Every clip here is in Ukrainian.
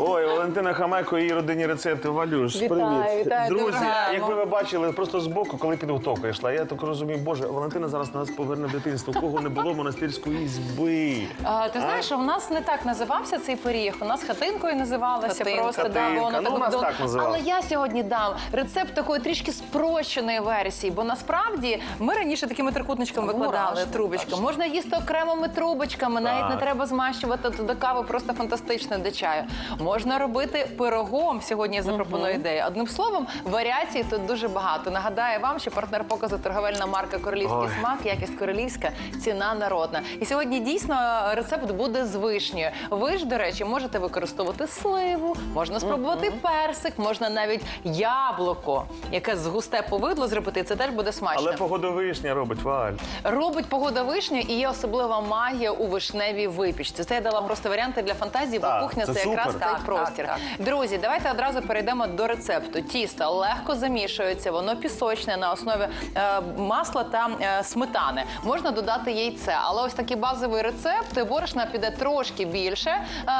Ой, Валентина Хамайко і її родинні рецепти. Валюш, Вітаю, привіт. вітаю, Друзі, дуже якби ви бачили просто збоку, коли підготовка йшла, я так розумію, боже, Валентина зараз нас поверне в дитинство. Кого не було монастирської ізби. А, ти знаєш, у нас не так називався цей пиріг. У нас хатинкою називалося Хатинка. просто Хатинка. да, воно Ну, у нас було. так називали. Але я сьогодні дам рецепт такої трішки спрощеної версії, бо насправді ми раніше такими трикутничками викладали Мурашник, трубочками. Можна їсти окремими трубочками, навіть не Так. треба змащувати до кави, просто фантастично до чаю. Можна робити пирогом. Сьогодні я запропоную ідею. Одним словом, варіацій тут дуже багато. Нагадаю вам, що партнер показу торговельна марка Королівський Ой. смак, якість королівська, ціна народна. І сьогодні дійсно рецепт буде з вишнею. Ви ж, до речі, можете використовувати сливу, можна спробувати персик, можна навіть яблуко, яке з густе повидло зробити. і Це теж буде смачно. Але погода вишня робить, Валь. Робить погода вишню і є особлива магія у вишневій випічці. Це я дала просто варіанти для фантазії, бо Так, кухня це це, якраз супер. цей Так, простір. так, Друзі, давайте одразу перейдемо до рецепту. Тісто легко замішується, воно пісочне на основі е, масла та е, сметани. Можна додати яйце, але ось такий базовий рецепт борошна піде трошки більше,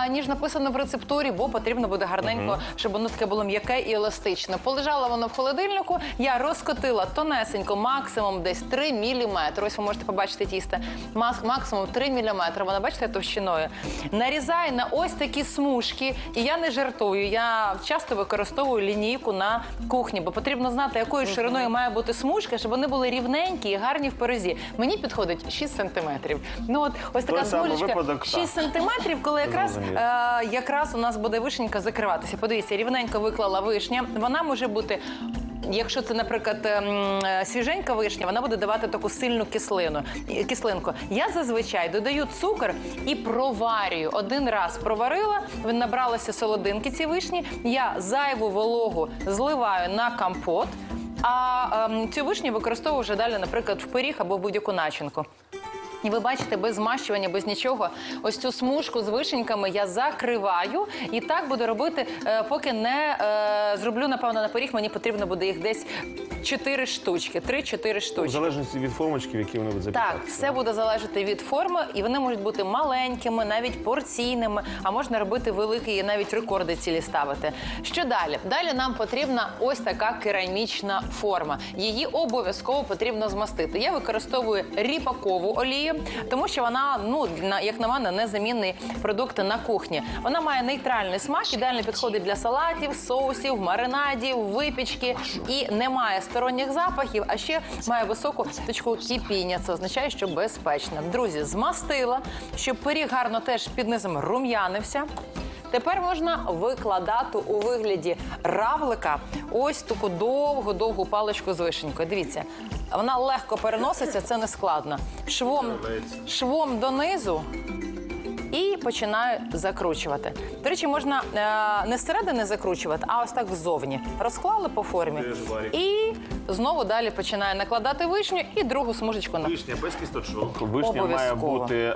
е, ніж написано в рецептурі, бо потрібно буде гарненько, щоб воно таке було м'яке і еластичне. Полежало воно в холодильнику. Я розкотила тонесенько, максимум десь 3 мм. Ось ви можете побачити тісто. Мас- Максимум 3 мм. Воно бачите товщиною. Нарізаю на ось такі смужки. І я не жартую. Я часто використовую лінійку на кухні, бо потрібно знати, якою шириною має бути смужка, щоб вони були рівненькі і гарні в порозі. Мені підходить 6 сантиметрів. Ну от ось така Той самий смужечка випадок, 6 сантиметрів, коли якраз, Зрозумів. е, якраз у нас буде вишенька закриватися. Подивіться, рівненько виклала вишня. Вона може бути. Якщо це, наприклад, ем, е, свіженька вишня, вона буде давати таку сильну кислину. кислинку. Я зазвичай додаю цукор і проварюю. Один раз проварила, набралася солодинки ці вишні. Я зайву вологу зливаю на компот. А ем, цю вишню використовую вже далі, наприклад, в пиріг або в будь-яку начинку. І ви бачите, без змащування, без нічого, ось цю смужку з вишеньками я закриваю. І так буду робити, е, поки не е, зроблю, напевно, на пиріг. Мені потрібно буде їх десь 4 штучки, 3-4 В штучки. залежності від формочки, в які вони будуть запікати. Так, все буде залежати від форми, і вони можуть бути маленькими, навіть порційними, а можна робити великі і навіть рекорди цілі ставити. Що далі? Далі нам потрібна ось така керамічна форма. Її обов'язково потрібно змастити. Я використовую ріпакову олію, тому що вона, ну як на мене, незамінний продукт на кухні. Вона має нейтральний смак, ідеально підходить для салатів, соусів, маринадів, випічки і не має сторонніх запахів, а ще має високу точку кипіння. Це означає, що безпечна. Друзі, змастила, щоб пиріг гарно теж під низом рум'янився. Тепер можна викладати у вигляді равлика ось таку довгу-довгу паличку з вишенькою. Дивіться, вона легко переноситься, це не складно. Швом, швом донизу і починаю закручувати. До речі, можна е, не зсередини закручувати, а ось так ззовні. Розклали по формі. І знову далі починаю накладати вишню і другу смужечку на. Вишня без кісточок. Вишня має Обов'язково. бути е,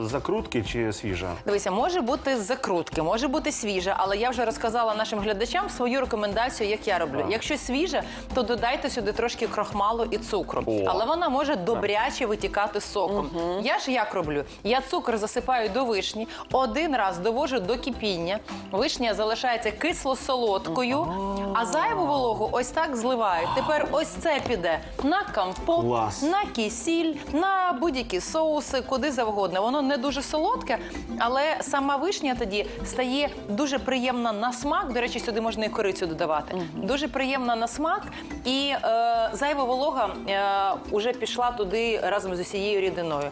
закрутки чи свіжа? Дивися, може бути з закрутки, може бути свіжа, але я вже розказала нашим глядачам свою рекомендацію, як я роблю. Якщо свіжа, то додайте сюди трошки крохмалу і цукру. О. Але вона може добряче витікати соком. Я ж як роблю? Я цукор засипаю до вишні, один раз довожу до кипіння. Вишня залишається кисло-солодкою, а зайву вологу ось так зливаю. Тепер ось це піде на компот, Клас. на кисіль, на будь-які соуси, куди завгодно. Воно не дуже солодке, але сама вишня тоді стає дуже приємна на смак. До речі, сюди можна і корицю додавати. Дуже приємна на смак, і е, зайва волога е, уже пішла туди разом з усією рідиною.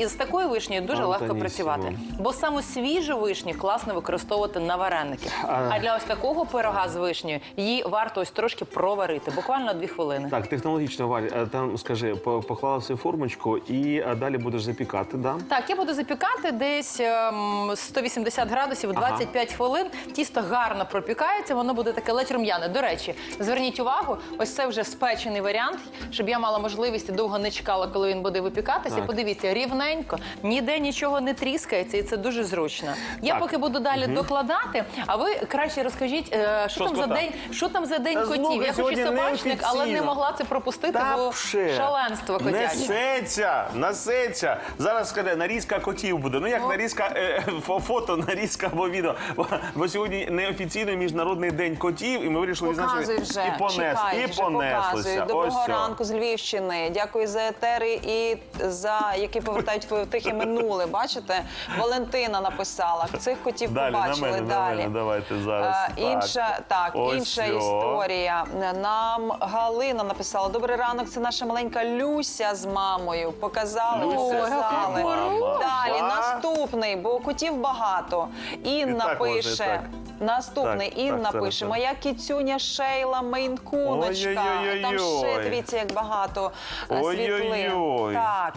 І з такою вишнею дуже легко працювати. Бо саме свіжу вишню класно використовувати на вареники. А- А для ось такого пирога з вишнею її варто ось трошки проварити, буквально дві хвилини. Так, технологічно, Валь, е, там скажи, по- поклала все формочку і е, далі будеш запікати, да? Так, я буду запікати десь ем, 180 градусів 25 хвилин. Тісто гарно пропікається, воно буде таке ледь рум'яне. До речі, зверніть увагу, ось це вже спечений варіант, щоб я мала можливість довго не чекала, коли він буде випікатися. Так. Подивіться, рівненько рівненько, ніде нічого не тріскається, і це дуже зручно. Я Так. поки буду далі докладати, а ви краще розкажіть, е, що, Що там з за кота? день, що там за день Та котів. слухай, Я хочу сьогодні собачник, але не неофіційно. могла це пропустити, бо пше. шаленство котяче. Несеться, несеться. Зараз скаже, нарізка котів буде. Ну як нарізка е, фо- фото, нарізка або відео. Бо, бо сьогодні неофіційний міжнародний день котів, і ми вирішили Показуй відзначити вже. і понес, Чекай, і вже понеслися. Доброго Ось ранку з Львівщини. Дякую за етери і за які повертають в тихе минуле. Бачите? Валентина написала. Цих котів Далі, на побачили мене, на далі. мене, давайте зараз. Е, Так. Інша, так, Ось інша о. історія. Нам Галина написала: Добрий ранок, це наша маленька Люся з мамою. Показали, Люся показали. мама. Далі наступний, бо котів багато. Інна так і пише. так. Наступний Так, Інна зараз, пише: так. Моя кіцюня Шейла Мейнкуночка. Там ще дивіться, як багато е, Ой-ой-ой. світлин. Так.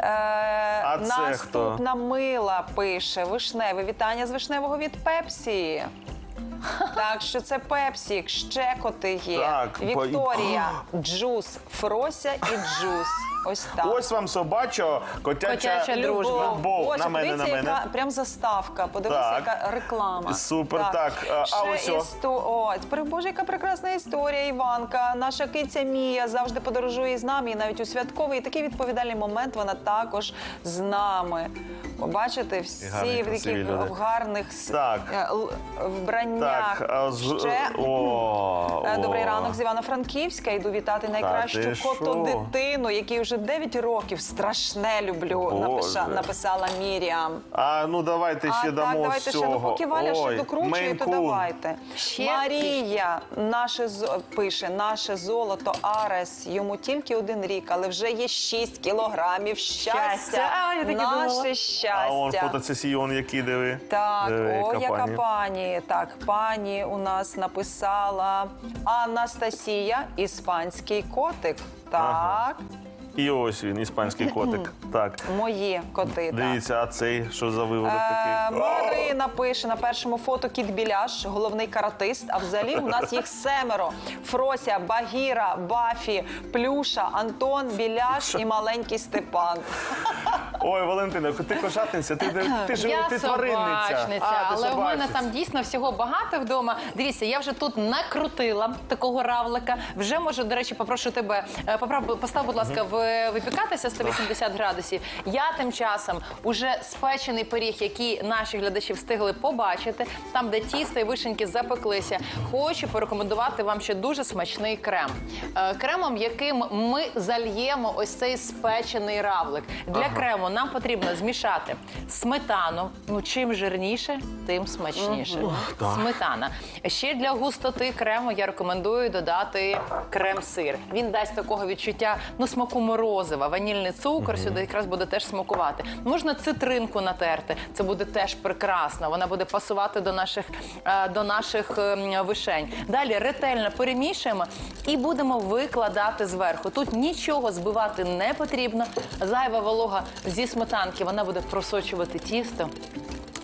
Е, А це наступна мила пише Вишневе. Вітання з вишневого від Пепсі. Так, що це Пепсі, ще коти є. Так, бо- Вікторія, Джус, Фрося і Джус. Ось так. Ось вам собачо, котяча, Котяча дружба. любов. Боже, на мене, на подивіться, мене. яка прям заставка. Подивися, Так. яка реклама. Супер, так. А- а Ще о. істо... О, тепер, Боже, яка прекрасна історія, Іванка. Наша киця Мія завжди подорожує з нами, і навіть у святковий і такий відповідальний момент вона також з нами. Побачите, всі гарні, в красиві таких люди. в гарних с- Так. е, л- вбраннях. Так, а з... Ще О, Е, Добрий о. ранок з Івано-Франківська. Йду вітати найкращу ти що? котодитину, який вже 9 років страшне люблю. Напиша, написала Міріам. А ну давайте ще а, дамо так, давайте цього. ще. Ну, поки Валя ще докручує, то давайте. Ще Марія наше пише, наше золото Арес. Йому тільки один рік, але вже є 6 кілограмів щастя. Щастя. А, я думала. Наше щастя. А он фотосесійон, який диви. Так, Диви, о, яка пані. пані. Так, пані у нас написала Анастасія, іспанський котик. Так, Ага. І ось він, іспанський котик. Так. мої коти. так. Дивіться, а цей що за виводок Е, такий? Марина пише на першому фото кіт Біляш, головний каратист. А взагалі у нас їх семеро: Фрося, Багіра, Бафі, Плюша, Антон, Біляш і маленький Степан. Ой, Валентина, ти кошатниця, ти, ти, ж Я ти тваринниця. собачниця, А, ти але в мене собачниця. там дійсно всього багато вдома. Дивіться, я вже тут накрутила такого равлика. Вже можу, до речі, попрошу тебе, е, поправ, постав, будь ласка, в випікатися 180 градусів. Я тим часом уже спечений пиріг, який наші глядачі встигли побачити, там, де тісто і вишеньки запеклися. Хочу порекомендувати вам ще дуже смачний крем. Е, Кремом, яким ми зальємо ось цей спечений равлик. Для крему нам потрібно змішати сметану. Ну чим жирніше, тим смачніше. Сметана. Ще для густоти крему я рекомендую додати крем-сир. Він дасть такого відчуття ну смаку морозива, ванільний цукор сюди якраз буде теж смакувати. Можна цитринку натерти. Це буде теж прекрасно. Вона буде пасувати до наших е, до наших ем, вишень. Далі ретельно перемішуємо і будемо викладати зверху. Тут нічого збивати не потрібно. Зайва волога зі сметанки вона буде просочувати тісто.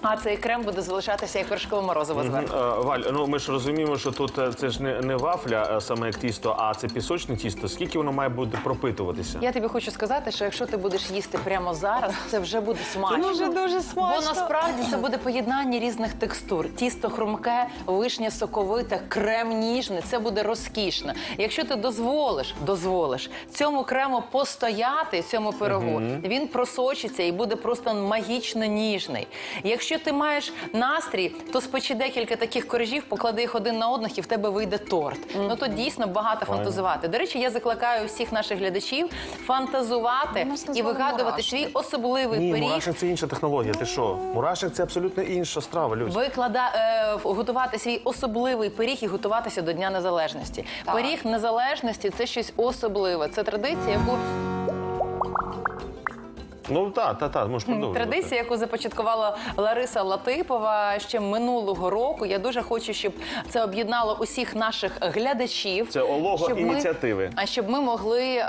А цей крем буде залишатися як вершкове морозиво зверху. Е, Валь, ну ми ж розуміємо, що тут е, це ж не, не вафля, е, саме як тісто, а це пісочне тісто. Скільки воно має бути пропитуватися? Я тобі хочу сказати, що якщо ти будеш їсти прямо зараз, це вже буде смачно. Дуже дуже смачно. Бо насправді це буде поєднання різних текстур: тісто хрумке, вишня соковита, крем ніжний. Це буде розкішно. Якщо ти дозволиш, дозволиш цьому крему постояти, цьому пирогу, він просочиться і буде просто магічно ніжний. Якщо ти маєш настрій, то спечи декілька таких коржів, поклади їх один на одних, і в тебе вийде торт. Ну то дійсно багато фантазувати. До речі, я закликаю всіх наших глядачів фантазувати і вигадувати мурашник. свій особливий Ні, пиріг. мурашник це інша технологія. Ти що? Мурашник це абсолютно інша страва, Люсь. Виклада е, готувати свій особливий пиріг і готуватися до Дня Незалежності. Так. Пиріг незалежності це щось особливе. Це традиція, яку Ну так, так, так, можеш продовжувати. традиція, яку започаткувала Лариса Латипова ще минулого року. Я дуже хочу, щоб це об'єднало усіх наших глядачів. Це олого щоб ініціативи. А щоб ми могли е,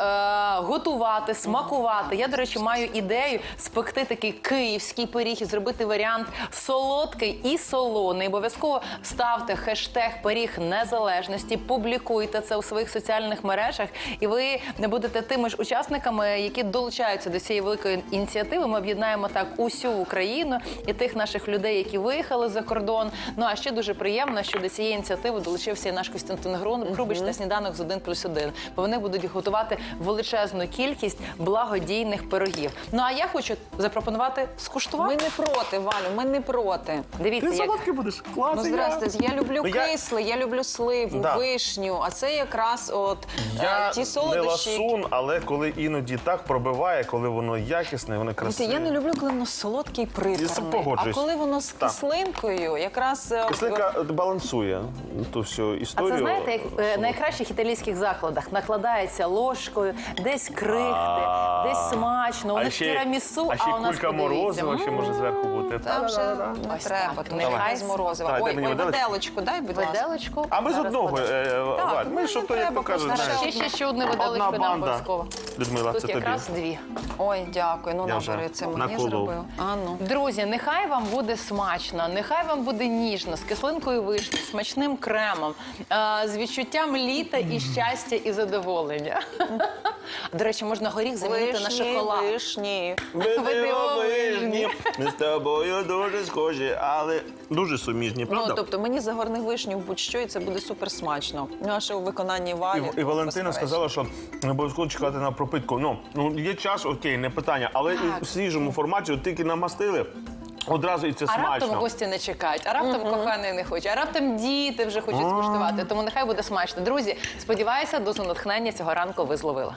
готувати, смакувати. Я, до речі, маю ідею спекти такий київський пиріг і зробити варіант солодкий і солоний. Обов'язково ставте хештег пиріг незалежності, публікуйте це у своїх соціальних мережах, і ви не будете тими ж учасниками, які долучаються до цієї великої ініціативи. Ми об'єднаємо так усю Україну і тих наших людей, які виїхали за кордон. Ну а ще дуже приємно, що до цієї ініціативи долучився і наш Костянтин Грун- Грубич та сніданок з 1 плюс 1. Бо вони будуть готувати величезну кількість благодійних пирогів. Ну а я хочу запропонувати Ми не проти, Валю, ми не проти. Дивіться, Ти як солодкий будеш? Клас. Ну, здрасте, я люблю Ну, я- кисле, я люблю сливу, Да. вишню, а це якраз от е, Я ті не солодощі. які- ласун, але коли іноді так пробиває, коли воно якісне, воно красиве. Я не люблю, коли воно солодке і приторне. А погоджуюсь. коли воно з Так. кислинкою, якраз е, Кислинка балансує ту всю А історію. це знаєте, як е, солодку. найкращих італійських закладах накладається ложкою, десь крихти, А. десь смачно. У А них ще- тірамісу, а ще а у нас кулька подивіться. морозива ще може зверху бути. Там вже не Ось треба, так. тому що Нехай без морозива. Ой, мені ой, виделочку. виделочку, дай, будь ласка. Виделочку. А ми з Зараз одного, подам. е, Валь, ну, ми не що то, як треба то кажуть, просто знаєш, Ще, ще, ще одне одна виделочку нам банда. обов'язково. Людмила, Тут це тобі. якраз дві. Ой, дякую. Ну Я вже набери це мені наколов. зробив. А ну. Друзі, нехай вам буде смачно, нехай вам буде ніжно, з кислинкою вишні, смачним кремом, е, з відчуттям літа і щастя і задоволення. До речі, можна горіх замінити на шоколад. вишні. Ми дивовижні, ми з тобою дуже схожі, але дуже суміжні, Ну, тобто мені загорни вишню в будь-що, і це буде супер смачно. Ну, а ще у виконанні Валі. І, і Валентина безперечно. сказала, що не обов'язково чекати на пропитку. Ну, ну є час, окей, не питання, але і в свіжому форматі от тільки намастили. Одразу і це А раптом гості не чекають, а раптом коханий не хоче, а раптом діти вже хочуть скуштувати. Тому нехай буде смачно. Друзі, сподіваюся, дозу натхнення цього ранку ви зловили.